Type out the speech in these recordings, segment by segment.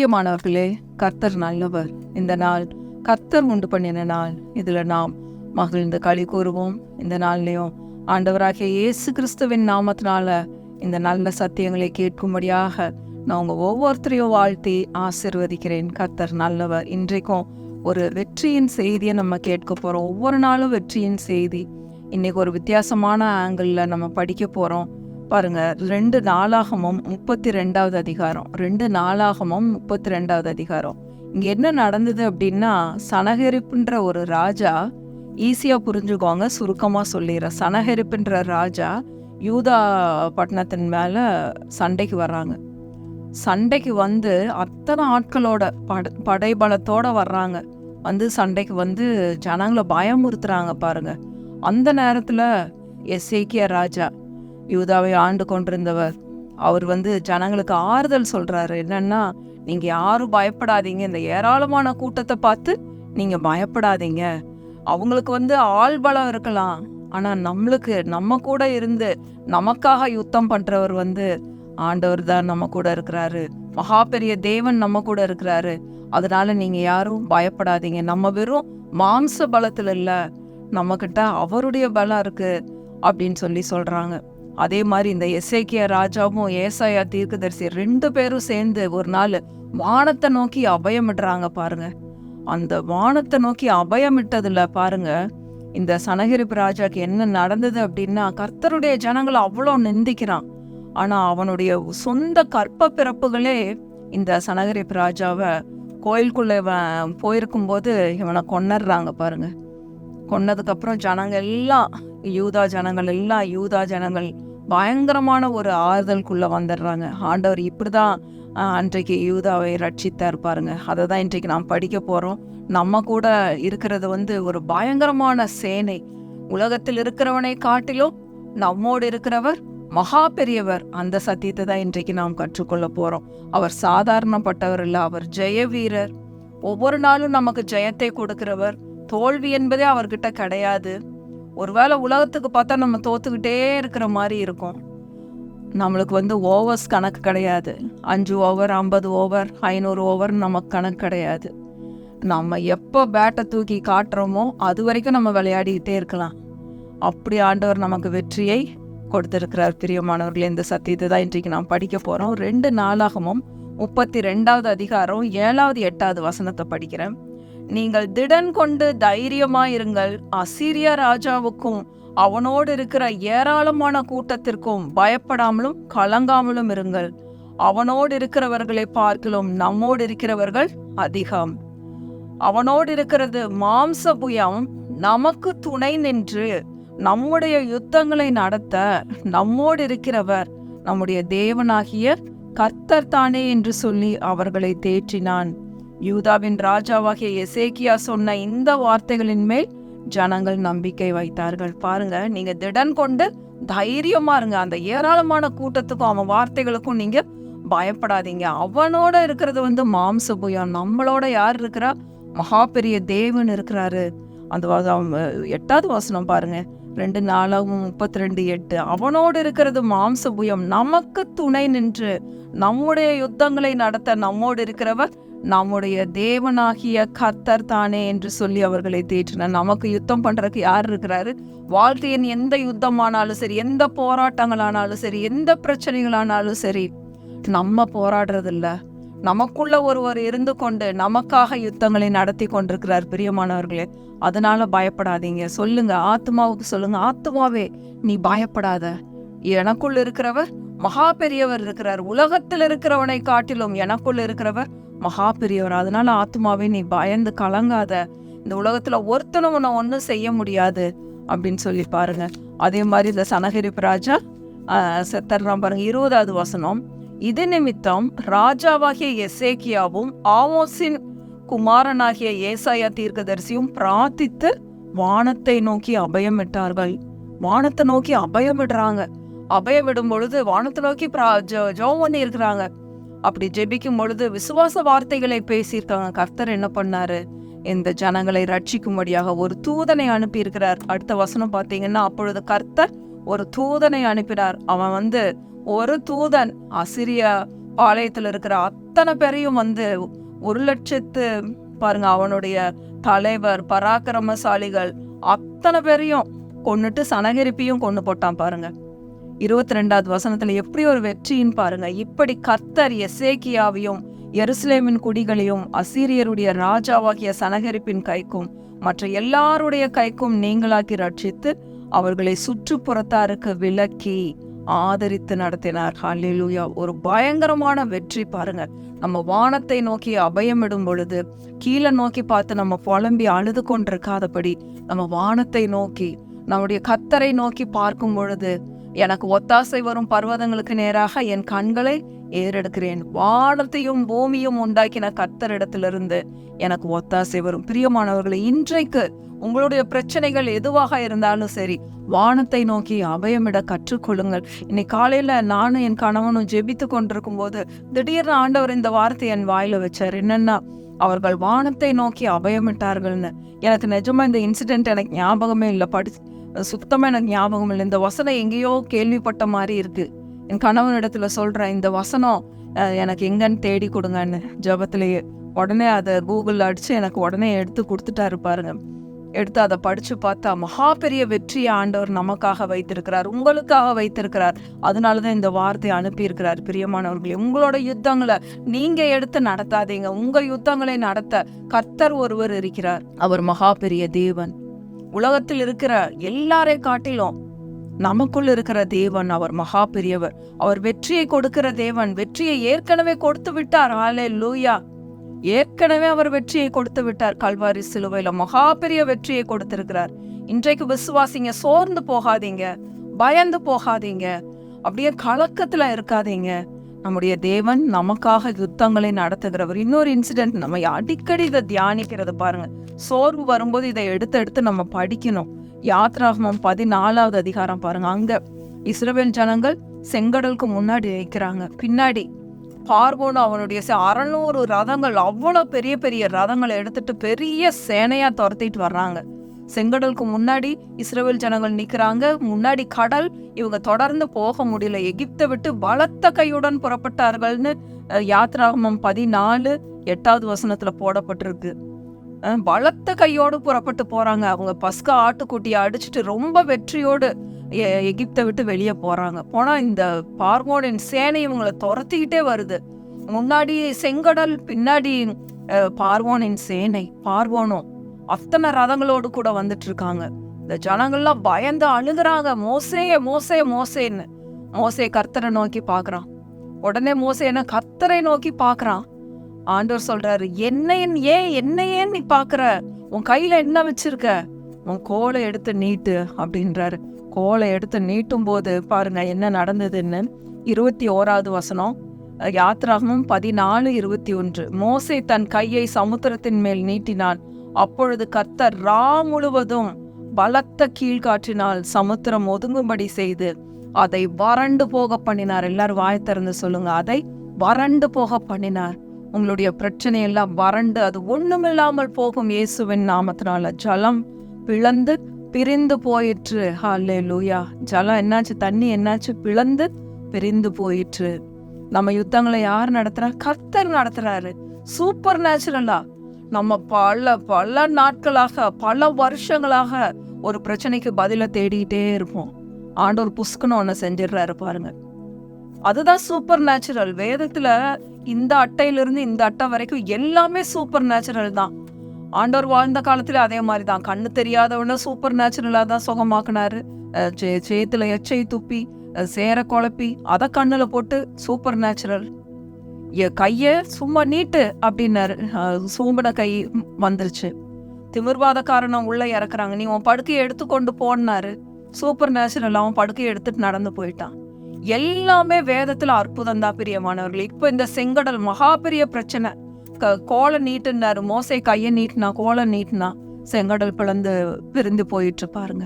பிரியமானவர்களே கர்த்தர் நல்லவர். இந்த நாள் கர்த்தர் உண்டு பண்ணின நாள். இதில் நாம் மகிழ்ந்து களி கூறுவோம். இந்த நாள்லையும் ஆண்டவராகிய இயேசு கிறிஸ்துவின் நாமத்தினால இந்த நல்ல சத்தியங்களை கேட்கும்படியாக நான் உங்கள் ஒவ்வொருத்தரையும் வாழ்த்தி ஆசிர்வதிக்கிறேன். கர்த்தர் நல்லவர். இன்றைக்கும் ஒரு வெற்றியின் செய்தியை நம்ம கேட்க போகிறோம் ஒவ்வொரு நாளும் வெற்றியின் செய்தி. இன்னைக்கு ஒரு வித்தியாசமான ஆங்கிளில் நம்ம படிக்க போகிறோம் பாருங்க ரெண்டு நாளாகமும் முப்பத்தி ரெண்டாவது அதிகாரம் ரெண்டு நாளாகமும் முப்பத்தி ரெண்டாவது அதிகாரம். இங்க என்ன நடந்தது அப்படின்னா சனகரிப்புன்ற ஒரு ராஜா ஈஸியா புரிஞ்சுக்கோங்க சுருக்கமா சொல்லிடுறேன். சனகரிப்புன்ற ராஜா யூதா பட்டணத்தின் மேல சண்டைக்கு வர்றாங்க. சண்டைக்கு வந்து அத்தனை ஆட்களோட பட படைபலத்தோட வர்றாங்க. வந்து சண்டைக்கு வந்து ஜனங்களை பயமுறுத்துறாங்க பாருங்க. அந்த நேரத்துல எஸ்ஏக்கிய ராஜா யூதாவை ஆண்டு கொண்டிருந்தவர். அவர் வந்து ஜனங்களுக்கு ஆறுதல் சொல்கிறாரு என்னன்னா நீங்கள் யாரும் பயப்படாதீங்க. இந்த ஏராளமான கூட்டத்தை பார்த்து நீங்கள் பயப்படாதீங்க. அவங்களுக்கு வந்து ஆள் பலம் இருக்கலாம். ஆனால் நம்மளுக்கு நம்ம கூட இருந்து நமக்காக யுத்தம் பண்ணுறவர் வந்து ஆண்டவர் தான் நம்ம கூட இருக்கிறாரு. மகா பெரிய தேவன் நம்ம கூட இருக்கிறாரு. அதனால நீங்கள் யாரும் பயப்படாதீங்க. நம்ம வெறும் மாம்ச பலத்தில் இல்லை. நம்மக்கிட்ட அவருடைய பலம் இருக்குது அப்படின்னு சொல்லி சொல்கிறாங்க அதே மாதிரி இந்த எஸ்ஐக்கிய ராஜாவும் ஏசாயா தீர்க்கதரிசி ரெண்டு பேரும் சேர்ந்து ஒரு நாள் வானத்தை நோக்கி அபயமிடுறாங்க பாருங்க. அந்த வானத்தை நோக்கி அபயமிட்டதுல பாருங்க இந்த சனகிரிப்பு ராஜாக்கு என்ன நடந்தது அப்படின்னா கர்த்தருடைய ஜனங்களை அவ்வளோ நிந்திக்கிறான். ஆனால் அவனுடைய சொந்த கற்ப பிறப்புகளே இந்த சனகிரிப்பு ராஜாவை கோயிலுக்குள்ளே இவன் போயிருக்கும்போது இவனை கொன்னடுறாங்க பாருங்க. கொன்னதுக்கப்புறம் ஜனங்கள் எல்லாம் யூதா ஜனங்கள் எல்லாம் யூதா ஜனங்கள் பயங்கரமான ஒரு ஆறுதலுக்குள்ள வந்துடுறாங்க. ஆண்டவர் இப்படிதான் தான் அன்றைக்கு யூதாவை ரட்சித்தார் பாருங்க. அதை தான் இன்றைக்கு நாம் படிக்க போறோம். நம்ம கூட இருக்கிறது வந்து ஒரு பயங்கரமான சேனை. உலகத்தில் இருக்கிறவனை காட்டிலும் நம்மோடு இருக்கிறவர் மகா பெரியவர். அந்த சத்தியத்தை தான் இன்றைக்கு நாம் கற்றுக்கொள்ள போறோம். அவர் சாதாரணப்பட்டவர் இல்ல அவர் ஜெய வீரர் ஒவ்வொரு நாளும் நமக்கு ஜெயத்தை கொடுக்கிறவர். தோல்வி என்பதே அவர்கிட்ட கிடையாது. ஒருவேளை உலகத்துக்கு பார்த்தா நம்ம தோத்துக்கிட்டே இருக்கிற மாதிரி இருக்கும். நம்மளுக்கு வந்து ஓவர்ஸ் கணக்கு கிடையாது. அஞ்சு ஓவர் ஐம்பது ஓவர் ஐநூறு ஓவர் நமக்கு கணக்கு கிடையாது. நம்ம எப்போ பேட்டை தூக்கி காட்டுறோமோ அது வரைக்கும் நம்ம விளையாடிக்கிட்டே இருக்கலாம். அப்படி ஆண்டவர் நமக்கு வெற்றியை கொடுத்திருக்கிறார் பிரியமானவர்களே. இந்த சத்தியத்தை தான் இன்றைக்கு நாம் படிக்க போகிறோம் ரெண்டு நாளாகமும் முப்பத்தி ரெண்டாவது அதிகாரம் ஏழாவது எட்டாவது வசனத்தை படிக்கிறேன். நீங்கள் திடன் கொண்டு தைரியமாயிருங்கள். அசீரிய ராஜாவுக்கும் அவனோடு இருக்கிற ஏராளமான கூட்டத்திற்கும் பயப்படாமலும் கலங்காமலும் இருங்கள். அவனோடு இருக்கிறவர்களை பார்க்கலும் நம்மோடு இருக்கிறவர்கள் அதிகம். அவனோடு இருக்கிறது மாம்ச புயம் நமக்கு துணை நின்று நம்முடைய யுத்தங்களை நடத்த நம்மோடு இருக்கிறவர் நம்முடைய தேவனாகிய கர்த்தர் தானே என்று சொல்லி அவர்களை தேற்றினான். யூதாவின் ராஜாவாகிய எசேக்கியா சொன்ன இந்த வார்த்தைகளின் மேல் ஜனங்கள் நம்பிக்கை வைத்தார்கள். பாருங்க நீங்க திடன் கொண்டு தைரியமா இருங்க. அந்த ஏராளமான கூட்டத்துக்கும் அவன் வார்த்தைகளுக்கும் நீங்க பயப்படாதீங்க. அவனோட இருக்கிறது வந்து மாம்ச புயம் நம்மளோட யார் இருக்கிறா? மகா பெரிய தேவன் இருக்கிறாரு. அந்த எட்டாவது வசனம் பாருங்க. ரெண்டு நாலாவும் முப்பத்தி ரெண்டு எட்டு. அவனோடு இருக்கிறது மாம்ச புயம் நமக்கு துணை நின்று நம்முடைய யுத்தங்களை நடத்த நம்மோடு இருக்கிறவர் நம்முடைய தேவனாகிய கத்தர் தானே என்று சொல்லி அவர்களை தேற்றினார் நமக்கு யுத்தம் பண்றதுக்கு யார் இருக்கிறாரு? வாழ்க்கையின் எந்த யுத்தமானாலும் சரி எந்த போராட்டங்களானாலும் சரி எந்த பிரச்சனைகளானாலும் சரி நம்ம போராடுறதில்ல. நமக்குள்ள ஒருவர் இருந்து கொண்டு நமக்காக யுத்தங்களை நடத்தி கொண்டிருக்கிறார் பிரியமானவர்களே. அதனால பயப்படாதீங்க. சொல்லுங்க ஆத்மாவுக்கு சொல்லுங்க. ஆத்மாவே நீ பயப்படாத. எனக்குள் இருக்கிறவர் மகா பெரியவர் இருக்கிறார். உலகத்தில் இருக்கிறவனை காட்டிலும் எனக்குள் இருக்கிறவர் மகா பெரியவர் அதனால ஆத்மாவே நீ பயந்து கலங்காத. இந்த உலகத்துல ஒருத்தனும் உன்னை ஒன்றும் செய்ய முடியாது அப்படின்னு சொல்லி பாருங்க. அதே மாதிரி இந்த சனகிரிப்பு ராஜா ஆஹ், செத்தர்றான் பாருங்க இருபதாவது வசனம். இது நிமித்தம் ராஜாவாகிய எசேக்கியாவும் ஆமோஸின் குமாரனாகிய ஏசாயா தீர்க்கதரிசியும் பிரார்த்தித்து வானத்தை நோக்கி அபயமிட்டார்கள். வானத்தை நோக்கி அபயமிடுறாங்க. அபயமிடும் பொழுது வானத்தை நோக்கி பிரா- ஜோ பண்ணி இருக்கிறாங்க அப்படி ஜெபிக்கும் பொழுது விசுவாச வார்த்தைகளை பேசியிருக்காங்க கர்த்தர் என்ன பண்ணாரு? இந்த ஜனங்களை ரட்சிக்கும்படியாக ஒரு தூதனை அனுப்பியிருக்கிறார். அடுத்த வசனம் பார்த்தீங்கன்னா அப்பொழுது கர்த்தர் ஒரு தூதனை அனுப்பினார். அவன் வந்து ஒரு தூதன் அசிரிய பாளையத்தில் இருக்கிற அத்தனை பேரையும் வந்து ஒரு லட்சத்து பாருங்க அவனுடைய தலைவர் பராக்கிரமசாலிகள் அத்தனை பேரையும் கொன்னுட்டு சனகரிப்பையும் கொண்டு போட்டான் பாருங்க. இருபத்தி ரெண்டாவது வசனத்துல எப்படி ஒரு வெற்றின்னு பாருங்க. இப்படி கர்த்தர் எசேக்கியாவையும் எருசலேமின் குடிகளையும் அசீரியருடைய ராஜாவாகிய சனகரிப்பின் கைக்கும் மற்ற எல்லாருடைய கைக்கும் நீங்களாக்கி ரட்சித்து அவர்களை சுற்றுப்புறத்தாருக்கு விலக்கி ஆதரித்து நடத்தினார். ஹalleluya. ஒரு பயங்கரமான வெற்றி பாருங்க. நம்ம வானத்தை நோக்கி அபயமிடும் பொழுது கீழே நோக்கி பார்த்து நம்ம புலம்பி அழுது கொண்டிருக்காதபடி நம்ம வானத்தை நோக்கி நம்முடைய கத்தரை நோக்கி பார்க்கும் பொழுது எனக்கு ஒத்தாசை வரும் பர்வதங்களுக்கு நேராக என் கண்களை ஏறெடுக்கிறேன். வானத்தையும் பூமியும் உண்டாக்கின கத்தரிடத்திலிருந்து எனக்கு ஒத்தாசை வரும். பிரியமானவர்களை இன்றைக்கு உங்களுடைய பிரச்சனைகள் எதுவாக இருந்தாலும் சரி வானத்தை நோக்கி அபயமிட கற்றுக்கொள்ளுங்கள். இன்னைக்கு காலையில நானும் என் கணவனும் ஜெபித்து கொண்டிருக்கும் போது திடீர்னு ஆண்டவர் இந்த வார்த்தை என் வாயில வச்சார். என்னன்னா அவர்கள் வானத்தை நோக்கி அபயமிட்டார்கள்னு. எனக்கு நிஜமா இந்த இன்சிடென்ட் எனக்கு ஞாபகமே இல்லை. படிச்சு சுத்தமாக எனக்கு ஞாபகம் இல்லை. இந்த வசனம் எங்கேயோ கேள்விப்பட்ட மாதிரி இருக்கு. என் கணவன் இடத்துல இந்த வசனம் எனக்கு எங்கன்னு தேடி கொடுங்கன்னு. ஜபத்திலேயே உடனே அதை கூகுளில் அடித்து எனக்கு உடனே எடுத்து கொடுத்துட்டாரு பாருங்க. எடுத்து அதை படித்து பார்த்தா மகா பெரிய வெற்றியை ஆண்டவர் நமக்காக வைத்திருக்கிறார் உங்களுக்காக வைத்திருக்கிறார். அதனால தான் இந்த வார்த்தையை அனுப்பியிருக்கிறார். பிரியமானவர்களே உங்களோட யுத்தங்களை நீங்கள் எடுத்து நடத்தாதீங்க. உங்கள் யுத்தங்களை நடத்த கர்த்தர் ஒருவர் இருக்கிறார். அவர் மகா பெரிய தேவன். உலகத்தில் இருக்கிற எல்லாரை காட்டிலும் நமக்குள் இருக்கிற தேவன் அவர் மகா பெரியவர் அவர் வெற்றியை கொடுக்கிற தேவன். வெற்றியை ஏற்கனவே கொடுத்து விட்டார். ஆலே லூயா ஏற்கனவே அவர் வெற்றியை கொடுத்து விட்டார். கல்வாரி சிலுவையில மகா பெரிய வெற்றியை கொடுத்திருக்கிறார். இன்றைக்கு விசுவாசிங்க சோர்ந்து போகாதீங்க. பயந்து போகாதீங்க. அப்படியே கலக்கத்துல இருக்காதீங்க. நம்முடைய தேவன் நமக்காக யுத்தங்களை நடத்துகிறவர். இன்னொரு இன்சிடென்ட் நம்ம அடிக்கடி இதை தியானிக்கிறது பாருங்க. சோர்வு வரும்போது இதை எடுத்து எடுத்து நம்ம படிக்கணும். யாத்ராகமம் பதினாலாவது அதிகாரம் பாருங்க. அங்க இஸ்ரவேல் ஜனங்கள் செங்கடலுக்கு முன்னாடி வைக்கிறாங்க பின்னாடி பார்வோன் அவனுடைய அறநூறு ரதங்கள் அவ்வளோ பெரிய பெரிய ரதங்களை எடுத்துட்டு பெரிய சேனையா துரத்திட்டு வர்றாங்க. செங்கடலுக்கு முன்னாடி இஸ்ரேல் ஜனங்கள் நிற்கிறாங்க முன்னாடி கடல் இவங்க தொடர்ந்து போக முடியல. எகிப்தை விட்டு பலத்த கையுடன் புறப்பட்டார்கள்னு யாத்ராகமம் பதினாலு எட்டாவது வசனத்துல போடப்பட்டிருக்கு. பலத்த கையோடு புறப்பட்டு போறாங்க. அவங்க பஸ்கா ஆட்டுக்குட்டியை அடிச்சுட்டு ரொம்ப வெற்றியோடு எகிப்தை விட்டு வெளியே போறாங்க. போனா இந்த பார்வோனின் சேனை இவங்களை துரத்திக்கிட்டே வருது. முன்னாடி செங்கடல் பின்னாடி பார்வோனின் சேனை பார்வோனும் அத்தனை ரதங்களோடு கூட வந்துட்டு இருக்காங்க இந்த ஜனங்கள்லாம் பயந்து அழுகுறாங்க. மோசே மோசே மோசேன்னு. மோசே கர்த்தரை நோக்கி பார்க்குறான். உடனே மோசை என்ன கர்த்தரை நோக்கி பார்க்குறான். ஆண்டவர் சொல்றாரு என்னையன் ஏன் என்னையேன்னு நீ பார்க்குற? உன் கையில என்ன வச்சிருக்க? உன் கோலை எடுத்து நீட்டு அப்படின்றாரு. கோலை எடுத்து நீட்டும் போது பாருங்க என்ன நடந்ததுன்னு. இருபத்தி ஓராவது வசனம் அஹ், பதினாலு இருபத்தி ஒன்று. மோசை தன் கையை சமுத்திரத்தின் மேல் நீட்டினான். அப்பொழுது கர்த்தர் ரா முழுவதும் பலத்த கீழ்காற்றினால் சமுத்திரம் ஒதுங்கும்படி செய்து அதை வறண்டு போக பண்ணினார். எல்லாரும் வாய் திறந்து சொல்லுங்க. அதை வறண்டு போக பண்ணினார். உங்களுடைய பிரச்சனை எல்லாம் வறண்டு அது ஒண்ணுமில்லாமல் போகும் இயேசுவின் நாமத்தினால. ஜலம் பிளந்து பிரிந்து போயிற்று. ஹாலே லூயா ஜலம் என்னாச்சு? தண்ணி என்னாச்சு? பிளந்து பிரிந்து போயிற்று. நம்ம யுத்தங்களை யார் நடத்துறா? கர்த்தர் நடத்துறாரு. சூப்பர் நேச்சுரலா நம்ம பல பல நாட்களாக பல வருஷங்களாக ஒரு பிரச்சனைக்கு பதிலை தேடிட்டே இருப்போம். ஆண்டோர் புஸ்குன்னு ஒன்று செஞ்சிடுறாரு பாருங்க. அதுதான் சூப்பர் நேச்சுரல் வேதத்தில் இந்த அட்டையிலிருந்து இந்த அட்டை வரைக்கும் எல்லாமே சூப்பர் நேச்சுரல் தான். ஆண்டவர் வாழ்ந்த காலத்தில் அதே மாதிரி தான் கண்ணு தெரியாதவன சூப்பர் நேச்சுரலாக தான் சுகமாக்குனாரு. சே- சேத்துல எச்சை துப்பி சேர குழப்பி அதை கண்ணில் போட்டு சூப்பர் நேச்சுரல் என் கையை சும்மா நீட்டு அப்படின்னாரு. சூம்பின கை வந்துருச்சு. திமிர்வாதக்காரனை உள்ளே இறக்குறாங்க. நீ உன் படுக்கையை எடுத்து கொண்டு போனாரு சூப்பர் நேச்சுரல் அவன் படுக்கையை எடுத்துட்டு நடந்து போயிட்டான். எல்லாமே வேதத்தில் அற்புதம் தான் பிரியமானவர்கள். இப்போ இந்த செங்கடல் மகா பெரிய பிரச்சனை. க கோலை நீட்டுனாரு. மோசை கையை நீட்டினா கோலை நீட்டினா செங்கடல் பிளந்து பிரிந்து போயிட்டு பாருங்க.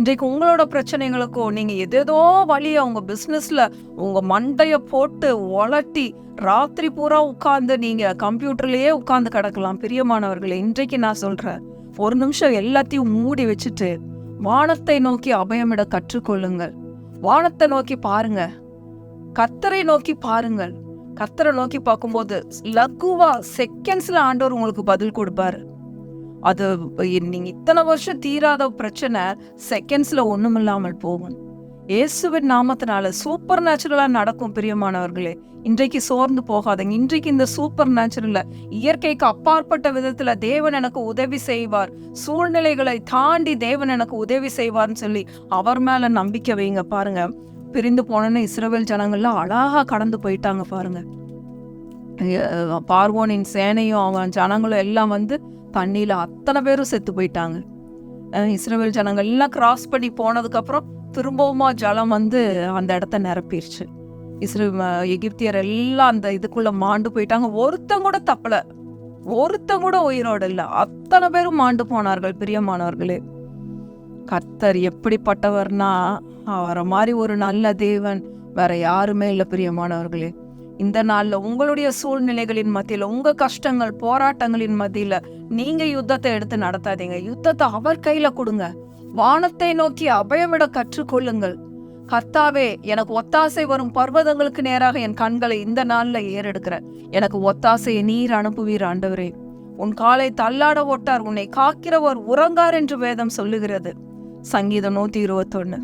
இன்றைக்கு உங்களோட பிரச்சனைகளுக்கும் நீங்கள் எதேதோ வழியை உங்கள் பிஸ்னஸில் உங்கள் மண்டையை போட்டு ஒலட்டி ராத்திரி பூரா உட்கார்ந்து நீங்க கம்ப்யூட்டர்லயே உட்கார்ந்து கிடக்கலாம் பிரியமானவர்களே இன்றைக்கு நான் சொல்றேன் ஒரு நிமிஷம் எல்லாத்தையும் மூடி வச்சுட்டு வானத்தை நோக்கி அபயமிட கற்றுக்கொள்ளுங்கள். வானத்தை நோக்கி பாருங்க கத்தரை நோக்கி பாருங்கள். கத்தரை நோக்கி பார்க்கும்போது லகுவா செகண்ட்ஸ்ல ஆண்டவர் உங்களுக்கு பதில் கொடுப்பாரு. அது நீங்க இத்தனை வருஷம் தீராத பிரச்சனை செகண்ட்ஸ்ல ஒண்ணுமில்லாமல் போகும். இயேசுவின் நாமத்தினால சூப்பர் நேச்சுரலா நடக்கும் பிரியமானவர்களே இன்றைக்கு சோர்ந்து போகாதீங்க. இன்றைக்கு இந்த சூப்பர் நேச்சுரல்ல இயற்கைக்கு அப்பாற்பட்ட விதத்துல தேவன் எனக்கு உதவி செய்வார். சூழ்நிலைகளை தாண்டி தேவன் எனக்கு உதவி செய்வார்னு சொல்லி அவர் மேல நம்பிக்கை வைங்க பாருங்க. பிரிந்து போனோன்னு இஸ்ரவேல் ஜனங்கள்லாம் அழகா கடந்து போயிட்டாங்க பாருங்க. பார்வோனின் சேனையும் அவன் ஜனங்களும் எல்லாம் வந்து தண்ணியில அத்தனை பேரும் செத்து போயிட்டாங்க. அஹ் இஸ்ரவேல் ஜனங்கள் எல்லாம் கிராஸ் பண்ணி போனதுக்கப்புறம் திரும்பவுமா ஜலம் வந்து அந்த இடத்த நிரப்பிடுச்சு இஸ்ரே எகிப்தியர் எல்லாம் அந்த இதுக்குள்ள மாண்டு போயிட்டாங்க. ஒருத்தன் கூட தப்பல. ஒருத்தன் கூட உயிரோடு இல்லை. அத்தனை பேரும் மாண்டு போனார்கள் பிரியமானவர்களே. கர்த்தர் எப்படிப்பட்டவர்னா அவரை மாதிரி ஒரு நல்ல தேவன் வேற யாருமே இல்லை பிரியமானவர்களே. இந்த நாளில் உங்களுடைய சூழ்நிலைகளின் மத்தியில் உங்கள் கஷ்டங்கள் போராட்டங்களின் மத்தியில் நீங்கள் யுத்தத்தை எடுத்து நடத்தாதீங்க. யுத்தத்தை அவர் கையில் கொடுங்க. வானத்தை நோக்கி அபயமிட கற்றுக்கொள்ளுங்கள். கர்த்தாவே எனக்கு ஒத்தாசை வரும் பர்வதங்களுக்கு நேராக என் கண்களை இந்த நாள்ல ஏறெடுக்கிறேன் எனக்கு ஒத்தாசையை நீர் அனுப்புவீர் ஆண்டவரே. உன் காலை தள்ளாட ஓட்டார் உன்னை காக்கிறவர் உறங்கார் என்று வேதம் சொல்லுகிறது. சங்கீதம் நூத்தி இருபத்தொன்னு.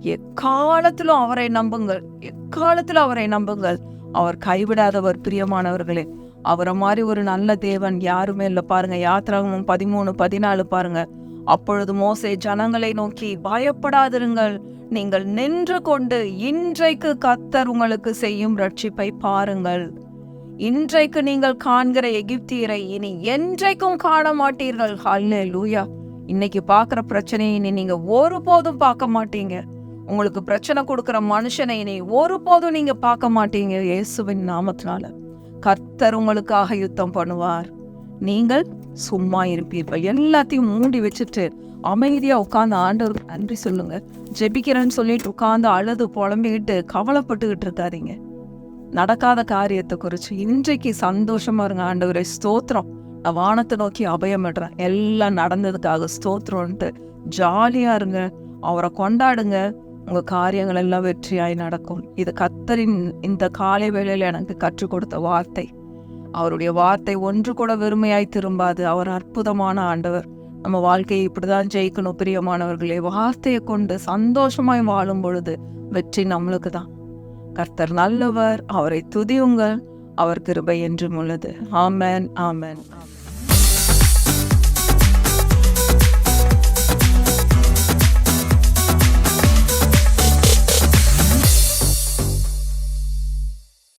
எக்காலத்திலும் அவரை நம்புங்கள் எக்காலத்திலும் அவரை நம்புங்கள். அவர் கைவிடாதவர் பிரியமானவர்களே. அவரை மாதிரி ஒரு நல்ல தேவன் யாருமே இல்லை. பாருங்க யாத்திராகமும் பதிமூணு பதினாலு பாருங்க. அப்பொழுது மோசே ஜனங்களை நோக்கி பயப்படாதிருங்கள். நீங்கள் நின்று கொண்டு இன்றைக்கு கத்தர் உங்களுக்கு செய்யும் ரட்சிப்பை பாருங்கள். இன்றைக்கு நீங்கள் காண்கிற எகிப்தியரை இனி என்றைக்கும் காண மாட்டீர்கள். ஹல்லே லூயா இன்னைக்கு பார்க்குற பிரச்சனையை இனி நீங்க ஒருபோதும் பார்க்க மாட்டீங்க. உங்களுக்கு பிரச்சனை கொடுக்குற மனுஷனை இனி ஒருபோதும் நீங்க பார்க்க மாட்டீங்க இயேசுவின் நாமத்தினால. கர்த்தர் உங்களுக்காக யுத்தம் பண்ணுவார். நீங்கள் சும்மா இருப்பீர்கள். எல்லாத்தையும் மூடி வச்சுட்டு அமைதியாக உட்காந்து ஆண்டவருக்கு நன்றி சொல்லுங்க. ஜெபிக்கிறேன்னு சொல்லிட்டு உட்காந்து அழுது புலம்பிக்கிட்டு கவலைப்பட்டுக்கிட்டு இருக்காதீங்க. நடக்காத காரியத்தை குறித்து இன்றைக்கு சந்தோஷமா இருங்க ஆண்டவரை. ஸ்தோத்திரம். நான் வானத்தை நோக்கி அபயமிடுறேன் எல்லாம் நடந்ததுக்காக ஸ்தோத்திரம்ன்ட்டு ஜாலியாக இருங்க. அவரை கொண்டாடுங்க. உங்கள் காரியங்கள் எல்லாம் வெற்றியாய் நடக்கும். இது கத்தரின் இந்த காலை வேளையில் எனக்கு கற்றுக் கொடுத்த வார்த்தை. அவருடைய வார்த்தை ஒன்று கூட வெறுமையாய் திரும்பாது. அவர் அற்புதமான ஆண்டவர். நம்ம வாழ்க்கையை இப்படிதான் ஜெயிக்கணும் பிரியமானவர்களே. வார்த்தையை கொண்டு சந்தோஷமாய் வாழும் பொழுது வெற்றி நம்மளுக்கு தான் கர்த்தர் நல்லவர் அவரை துதியுங்கள். அவர் கிருபை என்றும் உள்ளது. ஆமேன் ஆமேன்.